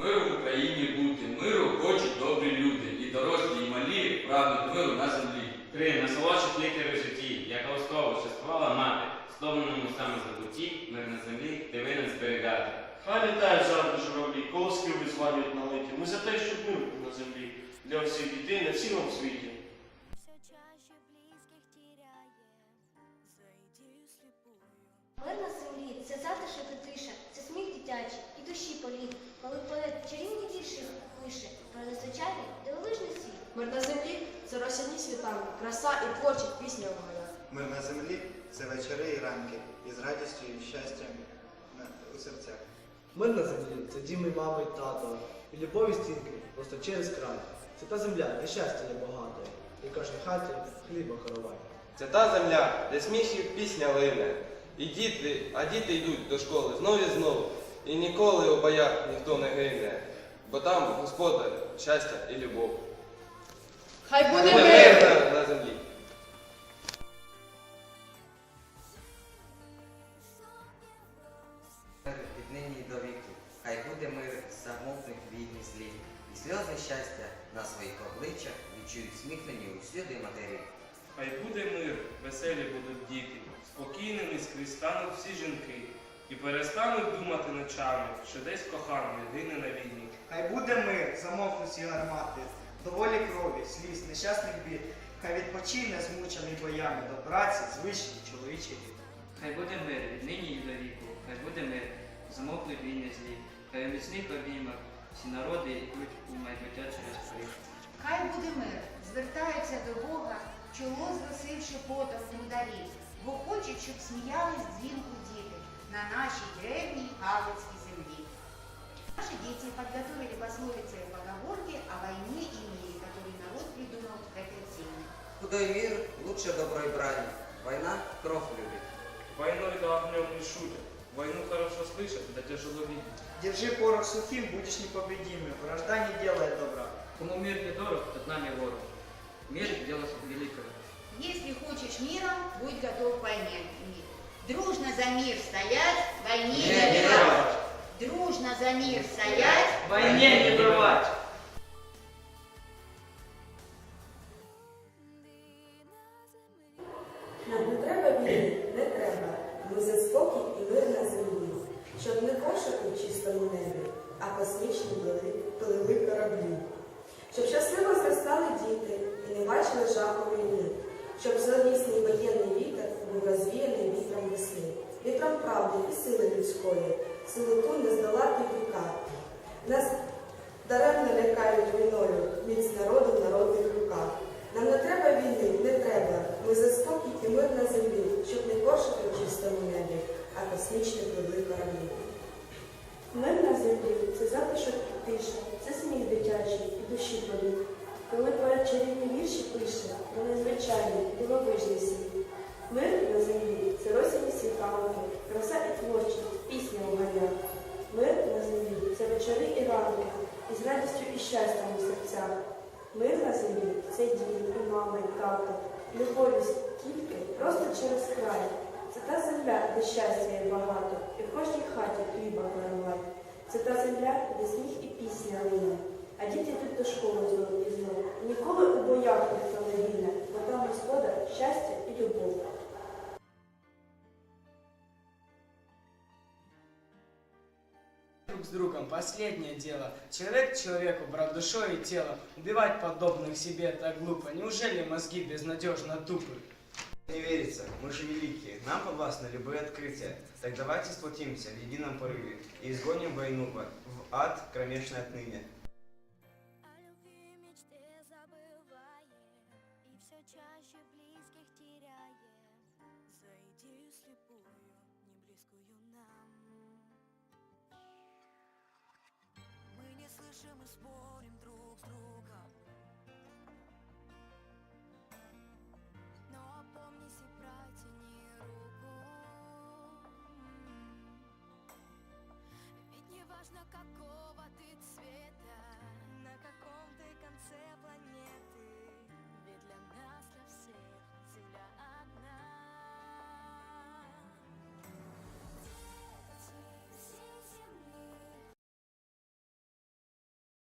Миру в Україні бути, миру хочуть добрі люди, і дорослі, і малі прагнуть миру на землі. Три насолодших літери в житті, яка ласково щаствувала мати, здобненому саме забуті, мир на землі ти винен зберігати. Хай літає завжди журавлі, колоски визванюють налиті. Ми за те, щоб мир був на землі для всіх дітей на всім світі. Незвичайний дивовижний світ. Мир на землі це росяні світанки, краса і творчість пісня в горах. Мир на землі це вечори і ранки, із радістю і щастям у серцях. Мир на землі це дім і мами і тато, і любові стінки просто через край. Це та земля, де щастя є багато, і в кожній хаті хліба коровай. Це та земля, де сміх і пісня лине. І діти, а діти йдуть до школи знову і знову. І ніколи у боях ніхто не гине. Бо там Господа, щастя і любов. Хай буде мир! на, на землі. Віднині до віку, хай буде мир замовкнуть війни злі, і сльози щастя на своїх обличчях відчують сміхнені усюди матері. Хай буде мир, веселі будуть діти, спокійними скрізь стануть всі жінки, і перестануть думати ночами, що десь коханий гине на війні. Хай буде мир, замовкнуть всі гармати, доволі крові, сліз, нещасних бід. Хай відпочине змучений боями до праці, звичні чоловічі діти. Хай буде мир від нині і до віку, хай буде мир, замовкнуть війни злі, хай у міцних обіймах всі народи йдуть у майбуття через поріг. Хай буде мир, звертаються до Бога, чоло згасивши потом трударів, бо хочуть, щоб сміялись дзвінку діти на нашій древній Галицькій землі. Наши дети подготовили пословицы и поговорки о войне и мире, которые народ придумал в этой теме. Худой мир лучше доброй брани. Война кровь любит. Войной да огнем не шутят, войну хорошо слышат, да тяжело видеть. Держи порох сухим, будешь непобедимым, вражда не делает добра. Кому мир не дорог, тот нами ворог. Мир – дело великое. Если хочешь мира, будь готов к войне. Дружно за мир стоять, войне не бывать. Дружно за мир стоять, Войне не бывать! Нам не треба війни, не треба. Ми за спокій і мир на землі, щоб не кошик у чистому небі, а космічні пили- кораблі. Щоб щасливо зростали діти і не бачили жаху війни, щоб зловісний воєнний вітер був розвіяний вітром весни, вітром правди і сили людської, сили ту не здолати віка. Нас даремно лякають війною, міць народу в народних руках. Нам не треба війни, не треба. Ми за спокій і мир на землі, щоб не коршити в чистому небі, а космічні пливли кораблі. Мир на землі це затишок і тиша, це сміх дитячий і душі політ. Коли поет чарівні вірші пише про незвичайний, дивовижний світ. Мир на землі це росяні світанки, краса і творчість, пісня у ганях. Мир на землі це вечори і ранки, із радістю і щастям у серцях. Мир це дім, і мама, і тато, любові стільки просто через край. Це та земля, де щастя є багато, і в кожній хаті хліба коровай. Це та земля, де сміх і пісня лине, а діти йдуть до школи знову і знову. Ніколи у боях ніхто не гине, бо там Господа щастя і любов. Друг с другом последнее дело. Человек человеку, брат душой и телом. Убивать подобных себе так глупо. Неужели мозги безнадежно тупы? Не верится, мы же великие, нам подвластны любые открытия. Так давайте сплотимся в едином порыве и изгоним войну в ад кромешный отныне. О любви мечте забываем И все чаще близких теряем За идею слепую, не близкую нам Мы не слышим и спорим друг с другом